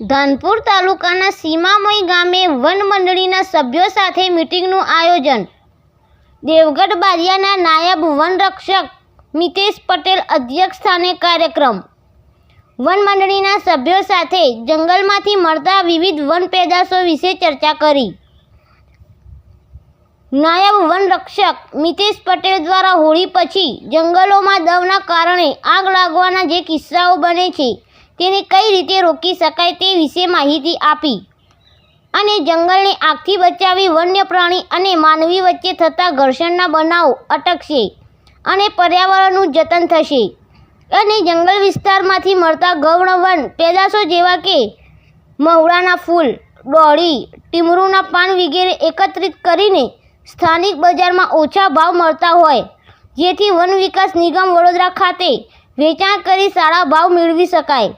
ધાનપુર તાલુકાના સીમામય ગામે વન મંડળીના સભ્યો સાથે મિટિંગનું આયોજન. દેવગઢ બારિયાના નાયબ વનરક્ષક મિતેશ પટેલ અધ્યક્ષ સ્થાને કાર્યક્રમ. વન મંડળીના સભ્યો સાથે જંગલમાંથી મળતા વિવિધ વન પેદાશો વિશે ચર્ચા કરી. નાયબ વનરક્ષક મિતેશ પટેલ દ્વારા હોળી પછી જંગલોમાં દવના કારણે આગ લાગવાના જે કિસ્સાઓ બને છે તેને કઈ રીતે રોકી શકાય તે વિશે માહિતી આપી. અને જંગલને આગથી બચાવી વન્ય પ્રાણી અને માનવી વચ્ચે થતા ઘર્ષણના બનાવો અટકશે અને પર્યાવરણનું જતન થશે. અને જંગલ વિસ્તારમાંથી મળતા ગૌણ વન પેદાશો જેવા કે મહુડાના ફૂલ, ડોળી, ટીમરૂના પાન વગેરે એકત્રિત કરીને સ્થાનિક બજારમાં ઓછા ભાવ મળતા હોય, જેથી વન વિકાસ નિગમ વડોદરા ખાતે વેચાણ કરી સારા ભાવ મેળવી શકાય.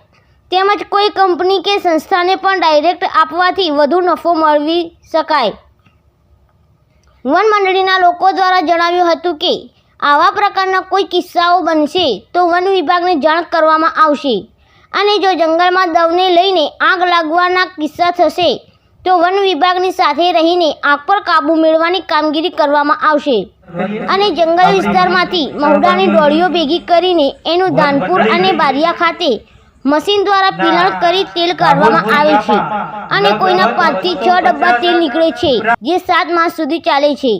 તેમજ કોઈ કંપની કે સંસ્થાને પણ ડાયરેક્ટ આપવાથી વધુ નફો મેળવી શકાય. વન મંડળીના લોકો દ્વારા જણાવ્યું હતું કે, આવા પ્રકારના કોઈ કિસ્સાઓ બનશે તો વન વિભાગને જાણ કરવામાં આવશે. અને જો જંગલમાં દવને લઈને આગ લાગવાના કિસ્સા થશે, તો વન વિભાગની સાથે રહીને આગ પર કાબૂ મેળવવાની કામગીરી કરવામાં આવશે. અને જંગલ વિસ્તારમાંથી મહુડાની ડોળીઓ ભેગી કરીને એનું ધાનપુર અને બારિયા ખાતે મશીન દ્વારા પીલણ કરી તેલ કાઢવામાં આવે છે. અને કોઈના પાંચથી છ ડબ્બા તેલ નીકળે છે જે સાત માસ સુધી ચાલે છે.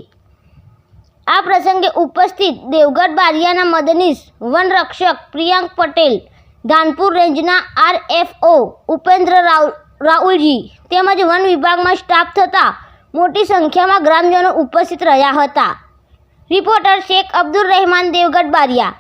આ પ્રસંગે ઉપસ્થિત દેવગઢ બારિયાના મદનીશ વનરક્ષક પ્રિયાંક પટેલ ધાનપુર રેન્જના આરએફઓ ઉપેન્દ્ર રાવ રાહુલજી તેમજ વન વિભાગમાં સ્ટાફ થતાં મોટી સંખ્યામાં ગ્રામજનો ઉપસ્થિત રહ્યા હતા. રિપોર્ટર શેખ અબ્દુલ રહેમાન દેવગઢ બારિયા.